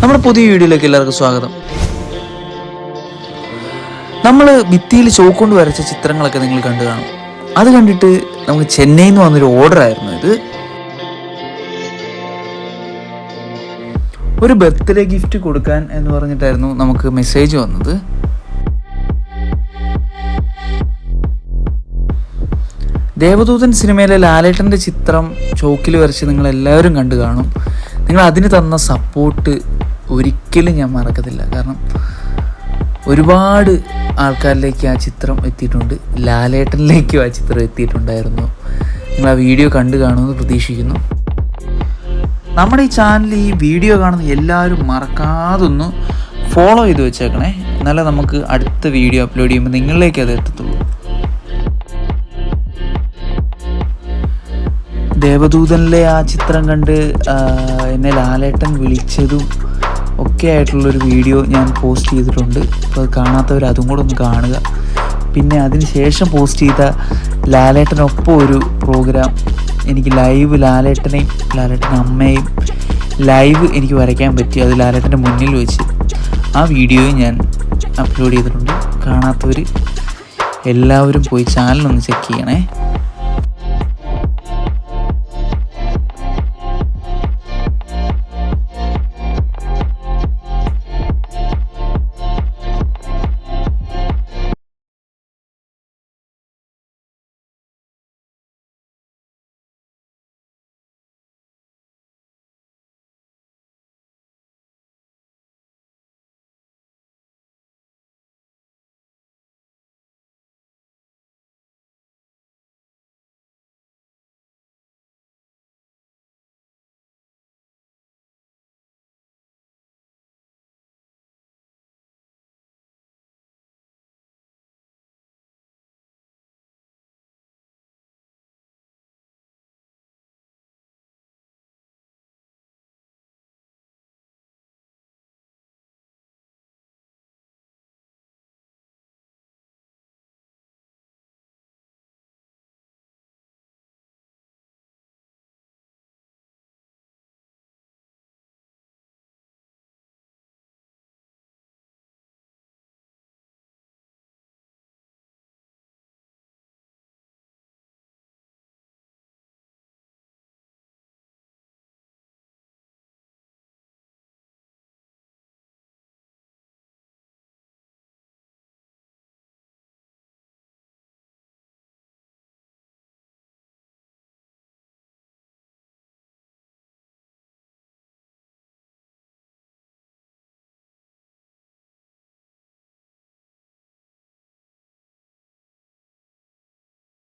നമ്മുടെ പുതിയ വീഡിയോയിലേക്ക് എല്ലാവർക്കും സ്വാഗതം. നമ്മൾ ഭിത്തിയിൽ ചോക്കൊണ്ട് വരച്ച ചിത്രങ്ങളൊക്കെ നിങ്ങൾ കണ്ടു കാണും. അത് കണ്ടിട്ട് നമുക്ക് ചെന്നൈയിൽ നിന്ന് വന്നൊരു ഓർഡർ ആയിരുന്നു ഇത്. ഒരു ബർത്ത്ഡേ ഗിഫ്റ്റ് കൊടുക്കാൻ എന്ന് പറഞ്ഞിട്ടായിരുന്നു നമുക്ക് മെസ്സേജ് വന്നത്. ദേവദൂതൻ സിനിമയിലെ ലാലേട്ടന്റെ ചിത്രം ചോക്കിൽ വരച്ച് നിങ്ങൾ എല്ലാവരും കണ്ടു കാണും. നിങ്ങൾ അതിന് തന്ന സപ്പോർട്ട് ഒരിക്കലും ഞാൻ മറക്കത്തില്ല. കാരണം ഒരുപാട് ആൾക്കാരിലേക്ക് ആ ചിത്രം എത്തിയിട്ടുണ്ട്. ലാലേട്ടനിലേക്കും ആ ചിത്രം എത്തിയിട്ടുണ്ടായിരുന്നു. നിങ്ങൾ ആ വീഡിയോ കണ്ടു കാണുമെന്ന് പ്രതീക്ഷിക്കുന്നു. നമ്മുടെ ഈ ചാനൽ ഈ വീഡിയോ കാണുന്ന എല്ലാവരും മറക്കാതൊന്ന് ഫോളോ ചെയ്ത് വെച്ചേക്കണേ. എന്നാലേ നമുക്ക് അടുത്ത വീഡിയോ അപ്ലോഡ് ചെയ്യുമ്പോൾ നിങ്ങളിലേക്ക് അത് എത്തത്തുള്ളൂ. ദേവദൂതനിലെ ആ ചിത്രം കണ്ട് എന്നെ ലാലേട്ടൻ വിളിച്ചതും ഒക്കെ ആയിട്ടുള്ളൊരു വീഡിയോ ഞാൻ പോസ്റ്റ് ചെയ്തിട്ടുണ്ട്. അപ്പോൾ അത് കാണാത്തവർ അതും കൂടെ ഒന്ന് കാണുക. പിന്നെ അതിന് ശേഷം പോസ്റ്റ് ചെയ്ത ലാലേട്ടനൊപ്പം ഒരു പ്രോഗ്രാം എനിക്ക് ലൈവ് ലാലേട്ടനെയും ലാലേട്ടന്റെ അമ്മയും ലൈവ് എനിക്ക് വരയ്ക്കാൻ പറ്റി. അത് ലാലേട്ടന്റെ മുന്നിൽ വെച്ച് ആ വീഡിയോയും ഞാൻ അപ്ലോഡ് ചെയ്തിട്ടുണ്ട്. കാണാത്തവർ എല്ലാവരും പോയി ചാനലൊന്ന് ചെക്ക് ചെയ്യണേ.